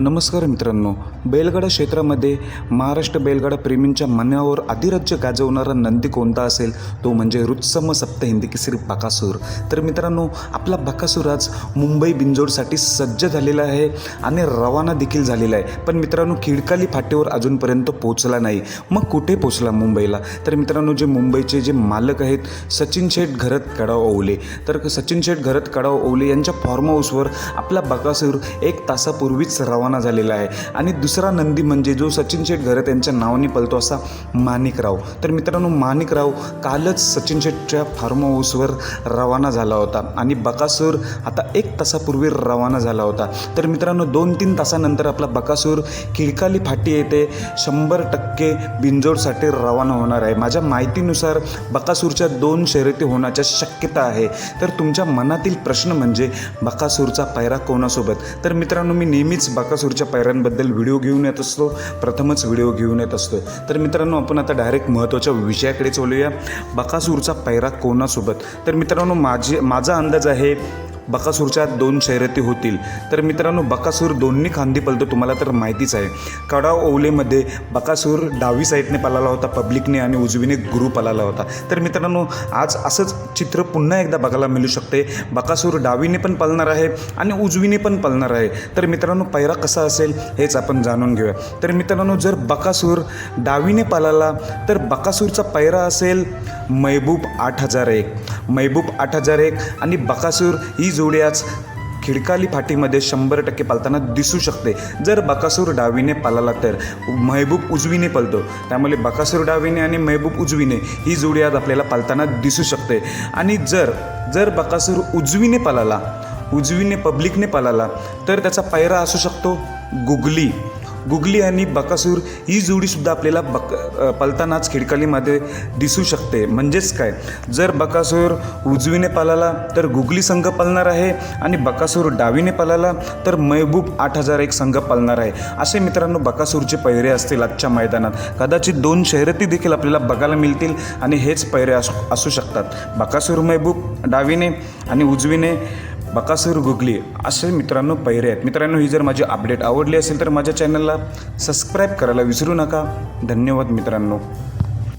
नमस्कार मित्रांनो बैलगाडा क्षेत्रामध्ये महाराष्ट्र बैलगाडा प्रेमींच्या मनावर अधिराज्य गाजवणारा नंदी कोणता असेल? तो म्हणजे रुत्सम सप्त हिंदी केसरी बकासूर. तर मित्रांनो आपला बकासूर आज मुंबई बिंजोडसाठी सज्ज झालेला आहे आणि रवाना देखील झालेला आहे. पण मित्रांनो खिडकाली फाटेवर अजूनपर्यंत पोचला नाही. मग कुठे पोहोचला मुंबईला? तर मित्रांनो जे मुंबईचे जे मालक आहेत सचिन शेठ घरत कडाव ओवले. तर सचिन शेठ घरत कडाव ओवले यांच्या फॉर्म हाऊसवर आपला बकासूर एक तासापूर्वीच रवाना रवाना झालेला आहे. आणि दुसरा नंदी म्हणजे जो सचिन शेठ घर त्यांच्या नावाने पलतो असा माणिकराव. तर मित्रांनो माणिकराव कालच सचिन शेटच्या फार्म हाऊसवर रवाना झाला होता. आणि बकासूर आता एक तासापूर्वी रवाना झाला होता. तर मित्रांनो दोन तीन तासानंतर आपला बकासूर किळकाली फाटी येथे शंभर टक्के बिंजोडसाठी रवाना होणार आहे. माझ्या माहितीनुसार बकासूरच्या दोन शर्यती होण्याच्या शक्यता आहे. तर तुमच्या मनातील प्रश्न म्हणजे बकासूरचा पायरा कोणासोबत? तर मित्रांनो मी नेहमीच बका बकासूरच्या पायऱ्यांबद्दल व्हिडिओ घेऊन येत असतो. प्रथमच व्हिडिओ घेऊन येत असतो तर मित्रांनो आपण आता डायरेक्ट महत्त्वाच्या विषयाकडे चालूया. बकासूरचा पायरा कोणासोबत? तर मित्रांनो माझे माझा अंदाज आहे बकासूरच्या दोन शर्यती होतील. तर मित्रांनो बकासूर दोन्ही खांदी पलतो तुम्हाला तर माहितीच आहे. कडाव ओवलेमध्ये बकासूर डावी साईडने पळाला होता पब्लिकने आणि उजवीने गुरु पळाला होता. तर मित्रांनो आज असंच चित्र पुन्हा एकदा बघायला मिळू शकते. बकासूर डावीने पण पळणार आहे आणि उजवीने पण पळणार आहे. तर मित्रांनो पैरा कसा असेल हेच आपण जाणून घेऊया. तर मित्रांनो जर बकासूर डावीने पळाला तर बकासूरचा पैरा असेल मैबूब आठ हजार एक. महबूब आठ हजार एक आणि बकासूर ही जोडी आज खिडकाली फाटीमध्ये शंभर टक्के पालताना दिसू शकते. जर बकासूर डावीने पालाला तर महबूब उजवीने पलतो. त्यामुळे बकासूर डावीने आणि महबूब उजवीने ही जोडी आज आपल्याला पालताना दिसू शकते. आणि जर जर बकासूर उजवीने पालाला उजवीने पब्लिकने पालाला तर त्याचा पायरा असू शकतो गुगली. गुगली आणि बकासूर ही जोडीसुद्धा आपल्याला बक पलतानाच खिडकालीमध्ये दिसू शकते. म्हणजेच काय? जर बकासूर उजवीने पालाला तर गुगली संघ पालणार आहे आणि बकासूर डावीने पालाला तर महबूब आठ हजार एक संघ पालणार आहे. असे मित्रांनो बकासूरचे पैरे असतील आजच्या मैदानात. कदाचित दोन शर्यती देखील आपल्याला बघायला मिळतील आणि हेच पैरे असू असू शकतात. बकासूर महबूब डावीने आणि उजवीने बकासूर गुगली असे मित्रांनो पैरे आहेत. मित्रांनो ही जर माझी अपडेट आवडली असेल तर माझ्या चॅनलला सबस्क्राईब करायला विसरू नका. धन्यवाद मित्रांनो.